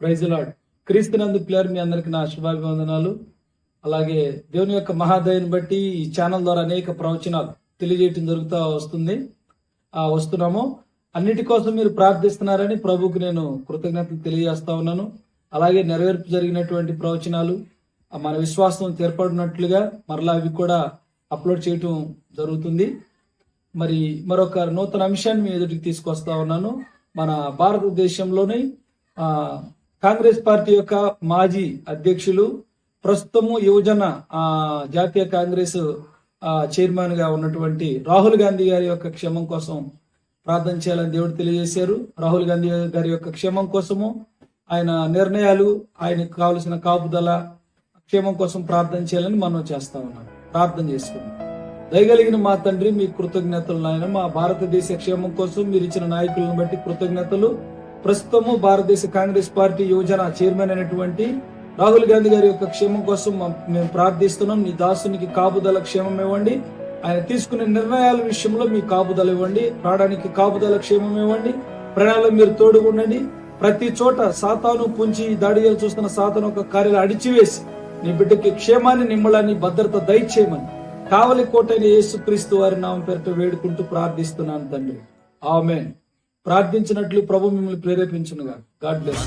Praise lord క్రీస్తునందు ప్లేయర్ మీ అందరికి నా శుభాభివందనాలు. అలాగే దేవుని యొక్క మహాదయని బట్టి ఈ ఛానల్ ద్వారా అనేక ప్రవచనాలు తెలియజేయటం జరుగుతూ వస్తుంది. ఆ వస్తున్నాము. అన్నిటి కోసం మీరు ప్రార్థిస్తున్నారని ప్రభుకు నేను కృతజ్ఞతలు తెలియజేస్తా ఉన్నాను. అలాగే నెరవేర్పు జరిగినటువంటి ప్రవచనాలు మన విశ్వాసం తీర్పడినట్లుగా మరలా అవి కూడా అప్లోడ్ చేయటం జరుగుతుంది. మరి మరొక నూతన అంశాన్ని మీ ఎదుటికి తీసుకొస్తా ఉన్నాను. మన భారతదేశంలోని కాంగ్రెస్ పార్టీ యొక్క మాజీ అధ్యక్షులు ప్రస్తుతము యువజన ఆ, జాతీయ కాంగ్రెస్ చైర్మన్గా ఉన్నటువంటి రాహుల్ గాంధీ గారి యొక్క క్షేమం కోసం ప్రార్థన చేయాలని దేవుడు తెలియజేశారు. రాహుల్ గాంధీ గారి యొక్క క్షేమం కోసము ఆయన నిర్ణయాలు ఆయనకు కావలసిన కాపుదల క్షేమం కోసం ప్రార్థన చేయాలని మనం చేస్తా ఉన్నాం. ప్రార్థన చేసుకున్నాం దయగలిగిన మా తండ్రి మీ కృతజ్ఞతలు నాయన. మా భారతదేశ క్షేమం కోసం మీరు ఇచ్చిన నాయకులను బట్టి కృతజ్ఞతలు. ప్రస్తుతము భారతదేశ కాంగ్రెస్ పార్టీ యువజన చైర్మన్ అయినటువంటి రాహుల్ గాంధీ గారి యొక్క క్షేమం కోసం మేము ప్రార్థిస్తున్నాం. మీ దాసునికి కాపుదల క్షేమం ఇవ్వండి. ఆయన తీసుకునే నిర్ణయాల విషయంలో మీ కాపుదల ఇవ్వండి. రావడానికి కాపుదల క్షేమం ఇవ్వండి. ప్రణాళిక మీరు తోడుగుండండి. ప్రతి చోట సాతాను పుంచి దాడి చూస్తున్న సాతాను ఒక కార్యాలు అడిచివేసి నీ బిడ్డకి క్షేమాన్ని నిమ్మలాన్ని భద్రత దయచేయమని కావలి కోటైన యేసుక్రీస్తు వారి నామం పేరుతో వేడుకుంటూ ప్రార్థిస్తున్నాను తండ్రి. ఆమెన్. ప్రార్థించినట్లు ప్రభు మిమ్మల్ని ప్రేరేపించునుగా గాడ్ బ్లెస్